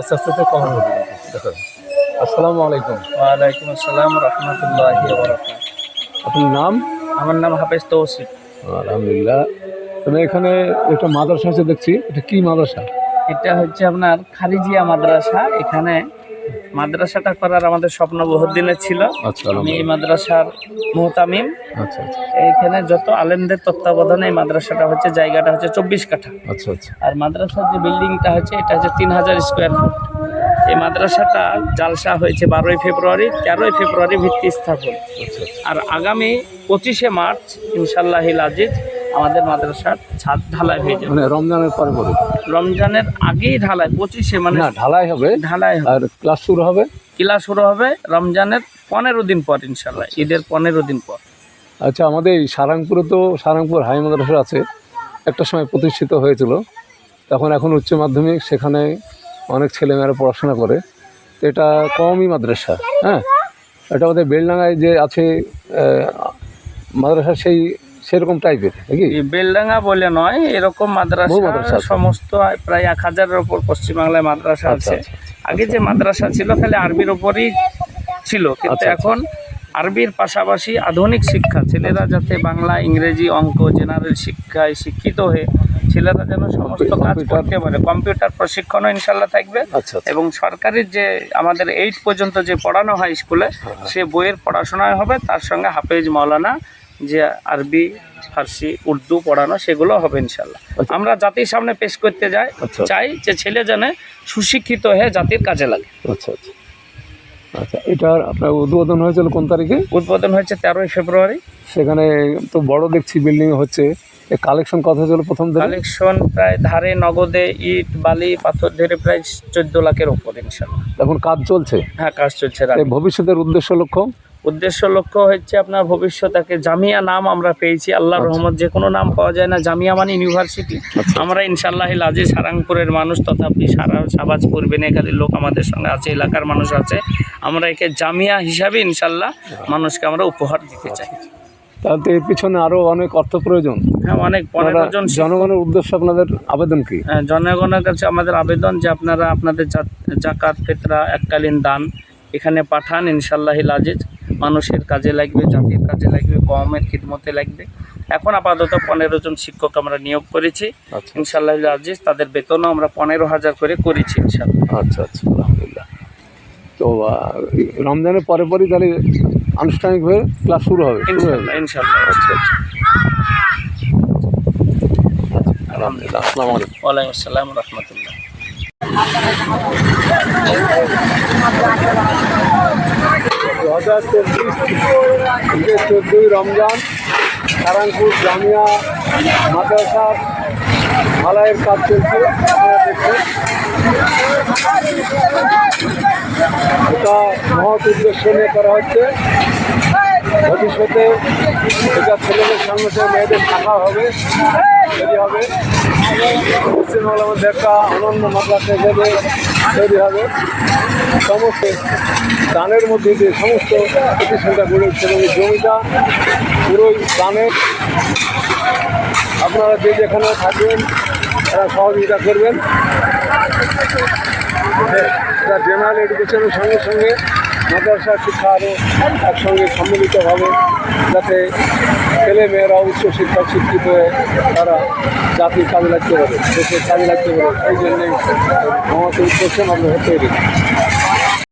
আস্তে আস্তে আস্তে কখন হবে। আসসালামু আলাইকুম। ওয়ালাইকুম আসসালাম রহমতুল্লাহ আপনার নাম? আমার নাম হাফেজ তৌসিফ। আলহামদুলিল্লাহ। তবে এখানে একটা মাদ্রাসা আছে দেখছি। এটা কি মাদ্রাসা? এটা হচ্ছে আপনার খারিজিয়া মাদ্রাসা। এখানে মাদ্রাসাটা করার আমাদের স্বপ্ন বহুত দিনের ছিল। আচ্ছা আমি এই মাদ্রাসার মোহতামিম। আচ্ছা আচ্ছা। এখানে যত আলেমদের তত্ত্বাবধানে এই মাদ্রাসাটা হচ্ছে জায়গাটা হচ্ছে চব্বিশ কাঠা। আচ্ছা আচ্ছা। আর মাদ্রাসার যে বিল্ডিংটা হচ্ছে এটা হচ্ছে তিন হাজার স্কোয়ার ফুট। এই মাদ্রাসাটা জালসা হয়েছে বারোই ফেব্রুয়ারি তেরোই ফেব্রুয়ারি ভিত্তি স্থাপন। আর আগামী পঁচিশে মার্চ ইনশাল্লাহ আজিজ আমাদের মাদ্রাসার ছাদ ঢালাই হয়ে যাবে। মানে রমজানের পরে পরে রমজানের আগেই ঢালাই পঁচিশে মানে না ঢালাই হবে। ঢালাই হবে। আর ক্লাস শুরু হবে? ক্লাস শুরু হবে রমজানের পনেরো দিন পর ইনশাল্লাহ ঈদের পনেরো দিন পর। আচ্ছা আমাদের এই সারাংপুরে তো সারাংপুর হাই মাদ্রাসা আছে। একটা সময় প্রতিষ্ঠিত হয়েছিল। তখন এখন উচ্চ মাধ্যমিক সেখানে অনেক ছেলেমেয়েরা পড়াশোনা করে। তো এটা কমই মাদ্রাসা হ্যাঁ? এটা আমাদের বেলডাঙ্গায় যে আছে মাদ্রাসা সেই সেরকম টাইপের নাকি? বেলডাঙ্গা বলে নয় এরকম মাদ্রাসা। সমস্ত প্রায় এক হাজারের ওপর পশ্চিমবাংলায় মাদ্রাসা আচ্ছা, আছে। আগে যে মাদ্রাসা ছিল খালি আরবির ওপরই ছিল। কিন্তু আচ্ছা, আচ্ছা। এখন আরবির পাশাপাশি আধুনিক শিক্ষা ছেলেরা যাতে বাংলা ইংরেজি অঙ্ক জেনারেল শিক্ষায় শিক্ষিত হয়ে ছেলেরা যেন সমস্ত কাজ করতে পারে। কম্পিউটার প্রশিক্ষণও ইনশাল্লাহ থাকবে। আচ্ছা আচ্ছা। এবং সরকারের যে আমাদের এইট পর্যন্ত যে পড়ানো হয় স্কুলে হ্যাঁ, সে বইয়ের পড়াশোনায় হবে। তার সঙ্গে হাফেজ মাওলানা যে আরবি ফার্সি উর্দু পড়ানো সেগুলো হবে ইনশাল্লাহ আচ্ছা। আমরা জাতির সামনে পেশ করতে যাই আচ্ছা। চাই যে ছেলে যেন সুশিক্ষিত হয়ে জাতির কাজে লাগে। আচ্ছা আচ্ছা। আচ্ছা এটার আপনার উদ্বোধন হয়েছিল কোন তারিখে? উদ্বোধন হয়েছে তেরোই ফেব্রুয়ারি। সেখানে তো বড় দেখছি বিল্ডিং হচ্ছে কালেকশন কত হয়েছিল প্রথম কালেকশন প্রায় ধারে নগদে ইট বালি পাথর ধরে প্রায় চোদ্দ লাখের উপর ইনশাল্লাহ এখন কাজ চলছে? হ্যাঁ কাজ চলছে ভবিষ্যতের উদ্দেশ্য লক্ষ্য? উদ্দেশ্য লক্ষ্য হচ্ছে আপনার ভবিষ্যৎকে জামিয়া নাম আমরা পেয়েছি আল্লাহ আচ্ছা। রহমত যে কোনো নাম পাওয়া যায় না জামিয়া মানে ইউনিভার্সিটি আমরা ইনশাল্লাহ লাজি সারাংপুরের মানুষ তথাপি সারা সাবাজপুর বেনেখালীর লোক আমাদের সঙ্গে আছে এলাকার মানুষ আছে। আমরা একে জামিয়া হিসাবে ইনশাল্লাহ মানুষকে আমরা উপহার দিতে চাই। তাহলে এর পিছনে আরও অনেক অর্থ প্রয়োজন। হ্যাঁ অনেক জন জনগণের উদ্দেশ্যে আপনাদের আবেদন কি? হ্যাঁ, জনগণের কাছে আমাদের আবেদন যে আপনারা আপনাদের জাকাত ফেতরা এককালীন দান এখানে পাঠান ইনশাল্লাহ আজিজ মানুষের কাজে লাগবে জাতির কাজে লাগবে কমের খিদমতে লাগবে। এখন আপাতত পনেরো জন শিক্ষক আমরা নিয়োগ করেছি। আচ্ছা। ইনশাল্লাহ আজিজ তাদের বেতনও আমরা পনেরো হাজার করে করেছি ইনশাল্লাহ আচ্ছা আচ্ছা আলহামদুলিল্লাহ। তো রমজানের পরে পরই তাহলে আনুষ্ঠানিকভাবে ক্লাস শুরু হবে ইনশাল্লাহ ইনশাল্লাহ আচ্ছা আচ্ছা। আলহামদুলিল্লাহ আসসালামু আলাইকুম। ওয়ালাইকুম আসসালাম রহমতুল্লাহ। হাজার চব্বিশ চোদ্দোই রমজান, সারাংপুর জামিয়া মাদ্রাসার মালায়ের কাজ চলছে। আপনারা মহৎ উদ্দেশ্য নিয়ে করা হচ্ছে। ভবিষ্যতে এটা ছেলেদের সঙ্গে সঙ্গে মেয়েদের থাকা হবে, তৈরি হবে। পশ্চিমবঙ্গের মধ্যে একটা অনন্য মাদ্রাসা হিসেবে তৈরি হবে। সমস্ত দানের মধ্যে দিয়ে সমস্ত প্রতিষ্ঠানটা গড়ে উঠছে জমিটা, পুরোই দানের। আপনারা যে যেখানে থাকবেন, তারা সহযোগিতা করবেন। এটা জেনারেল এডুকেশনের সঙ্গে সঙ্গে মাদ্রাসা শিক্ষা আরও একসঙ্গে সম্মিলিতভাবে যাতে ছেলে মেয়েরা উচ্চ শিক্ষা শিক্ষিত হয়ে তারা জাতির কাজে লাগতে পারে, দেশের কাজে লাগতে পারে। এই জন্যই আমাদের উদ্দেশ্য আমরা তৈরি